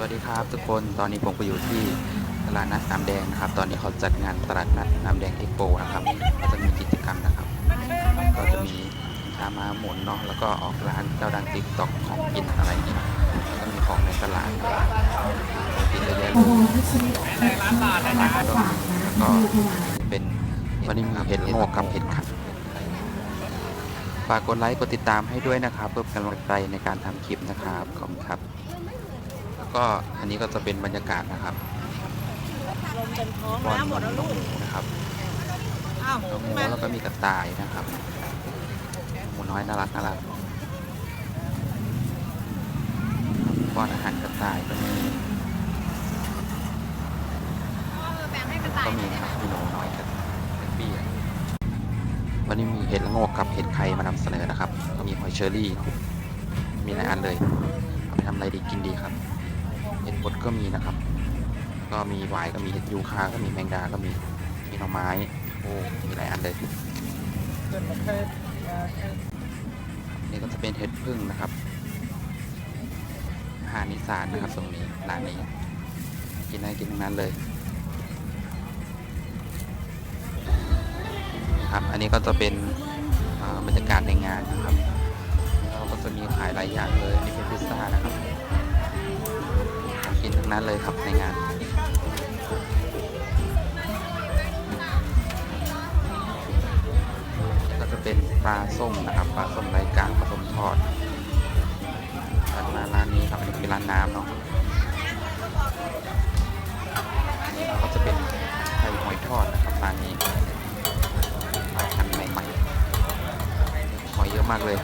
สวัสดีครับทุกคนตอนนี้ผมก็อยู่ที่ตลาดนัดน้ำแดงนะครับ ตอนนี้เขาจัดงานตลาดนัดน้ำแดงเอ็กโปนะครับก็จะมีกิจกรรมนะครับ ก็จะมีชามาหมุนเนาะแล้วก็ออกร้านเจ้าดังติ๊กตอกของกินอะไรอย่างนี้เนาะแล้วก็มีของในตลาดของกินเยอะแยะเลยแล้วก็เป็นวันนี้มีเห็ดโงกกับเห็ดขัดฝากกดไลค์กดติดตามให้ด้วยนะครับ เพื่อเป็นกำลังใจในการทำคลิปนะครับขอบคุณครับ ก็อันนี้ก็จะเป็นบรรยากาศนะครับลมเต็มท้องบอลแล้วหมบอดลแล้วน้ลูองกหมูนะครับอ้าวน้องหมูมาแล้วก็มีกระต่ายนะครับหมูน้อยน่ารักน่ารักป้อนอาหารกระต่ายก็มีก็มีนะครับมีหนูน้อยกับเป็นปี้อะวันนี้มีเห็ดละโงกกับเห็ดไข่มานำเสนอนะครับก็มีหอยเชอรี่เนอะมีหลายอันเลยเอาไปทำอะไรดีกินดีครับ ห็ดบดก็มีนะครับ ก็มีวายก็มีเห็ดยูคาก็มีแมงดาก็มีมีหน่อไม้ โอ้มีหลายอันเลยนี่ก็จะเป็นเห็ดพึ่งนะครับอาหารอีสานนะครับ ตรงนี้ร้านนี้กินได้กินทั้งนั้นเลยครับ อันนี้ก็จะเป็นบรรยากาศในงานนะครับก็จะมีขายหลายอย่างเลย นี่เป็นพิซซ่านะครับ ทั้งนั้นเลยครับในงานก็จะเป็นปลาส้มนะครับปลาส้มรายการปลาส้มทอดร้านาร้านนี้ครับอันนี้เป็นร้านน้ำเนาะอันนี้ก็จะเป็นไข่หอยทอดนะครับร้านนี้ปลานใหม่ๆหอยเยอะมากเลย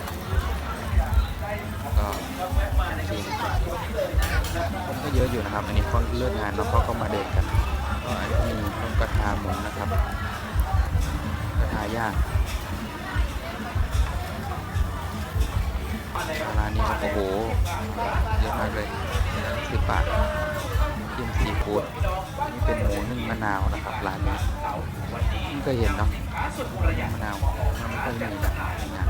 เยอะอยู่นะครับ อันนี้เขาเลิกงานแล้วเขาก็มาเดินกันก็อันนี้มีต้มกระทาหมูนะครับกระทาย่างร้านนี้โอ้โหเยอะมากเลยสิบบาทจิ้มซีฟู้ดนี่เป็นหมูนึ่งมะนาวนะครับร้านนี้เพิ่งเคยเห็นเนาะมะนาวมันไม่เคยมีนะงาน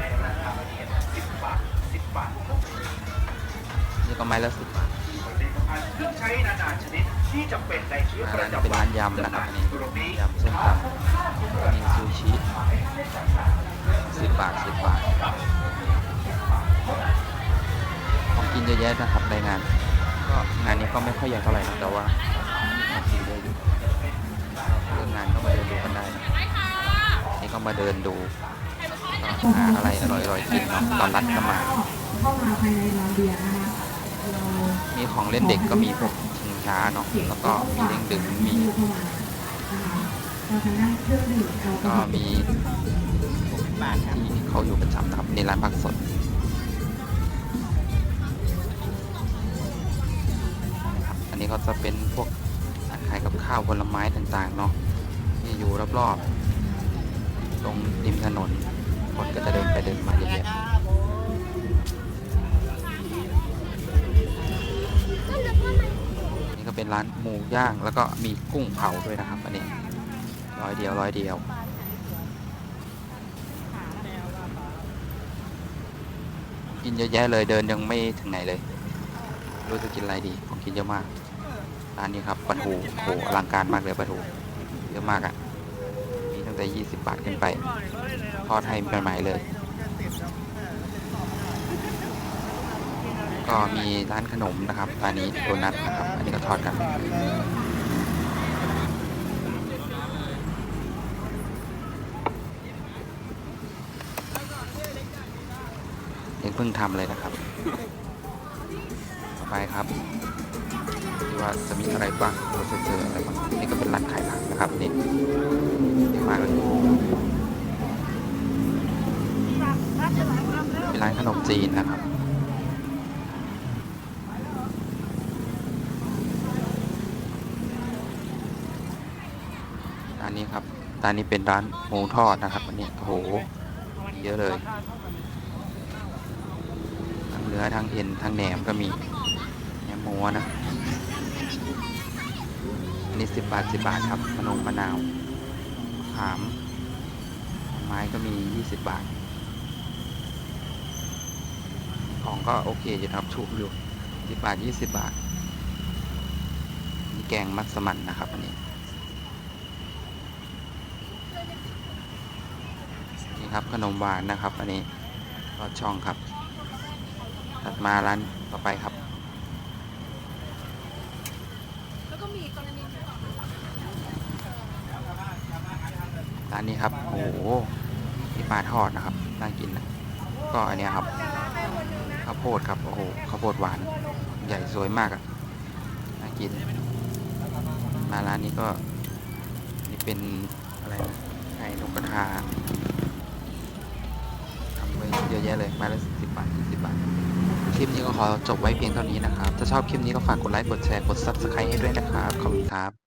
นี่ก็ไม้ละสิบบาท เครื่องใช้นานาชนิดที่จำเป็นในชีวิตอ่าปร้าระนนี้เป็นจำวัร้านนยำนะครับอันนี้ตรงนี้ยำส้มตำก็มีซูชิสิบบาทสิบบาทของกินเยอะแยะนะครับในงาน ก็งานนี้ก็ไม่ค่อยใหญ่เท่าไหร่นะแต่ว่าของกินเยอะอยู่เรื่องงานก็มาเดินดูกันได้นะนี่ก็มาเดินดูก็หาอะไรอร่อยๆกินเนาะตอนรัดก็มา เข้ามาภายในร้านเบียร์นะคะเรา มีของเล่นเด็กก็มีพวกชิงช้าเนาะแล้วก็มีเด้งดึงมีเข้ามานะคะเราทางด้านเครื่องดื่มแอลกอก็ฮอล์มีพวกบ้านที่เขาอยู่ประจำนะครับในร้านผักสดนะครับอันนี้ก็จะเป็นพวกร้านขายกับข้าวผลไม้ต่างๆเนาะที่อยู่รอบๆตรงริมถนนคนก็จะเดินไปเดินมาเยอะแยะ เป็นร้านหมูย่าง แล้วก็มีกุ้งเผาด้วยนะครับอันนี้ร้อยเดียวร้อยเดียวกินเยอะแยะเลยเดินยังไม่ถึงไหนเลยรู้จะกินอะไรดีของกินเยอะมากร้านนี้ครับปลาทูโหอลังการมากเลยปลาทูเยอะมากอะ่ะมีตั้งแต่ 20 บาทขึ้นไป ทอดให้ใหม่ๆเลย ก็มีร้านขนมนะครับร้านนี้โดนัทนะครับ อันนี้ก็ทอดกันยังเพิ่งทำเลยนะครับ ต่อไปครับดูว่าจะมีอะไรบ้างเราจะเจออะไรบ้างนี่ก็เป็นร้านขายผักนะครับนี่เยอะมากเลยเป็นร้านขนมจีนนะครับ ร้านนี้ครับร้านนี้เป็นร้านหมูทอดนะครับอันนี้โอ้โหเยอะเลยทั้งเนื้อทั้งเอ็นทั้งแหนมก็มีแหนมหมูนะอันนี้สิบบาทสิบบาทครับมะนงมะนาวขาม ไม้ก็มียี่สิบบาท ของก็โอเคอยู่ครับถูกอยู่สิบบาทยี่สิบบาทแกงมัสมั่นนะครับอันนี้ ครับ ขนมหวานนะครับ อันนี้รอดช่องครับ ถัดมาร้านต่อไปครับแล้วก็มีกรณีร้านนี้ครับ โอ้โหนี่ปลาทอดนะครับ น่ากินนะ ก็อันนี้ครับ ข้าวโพดครับ โอ้โห ข้าวโพดหวาน ใหญ่สวยมากอะน่ากิน มาร้านนี้ก็ นี่เป็นอะไรนะไก่นกกระทาทำไว้เยอะ แยะเลยมาละสิบบาทสิบบาท คลิปนี้ก็ขอจบไว้เพียงเท่านี้นะครับ ถ้าชอบคลิปนี้ก็ฝากกดไลค์ กดแชร์ กด Subscribe ให้ด้วยนะครับ ขอบคุณครับ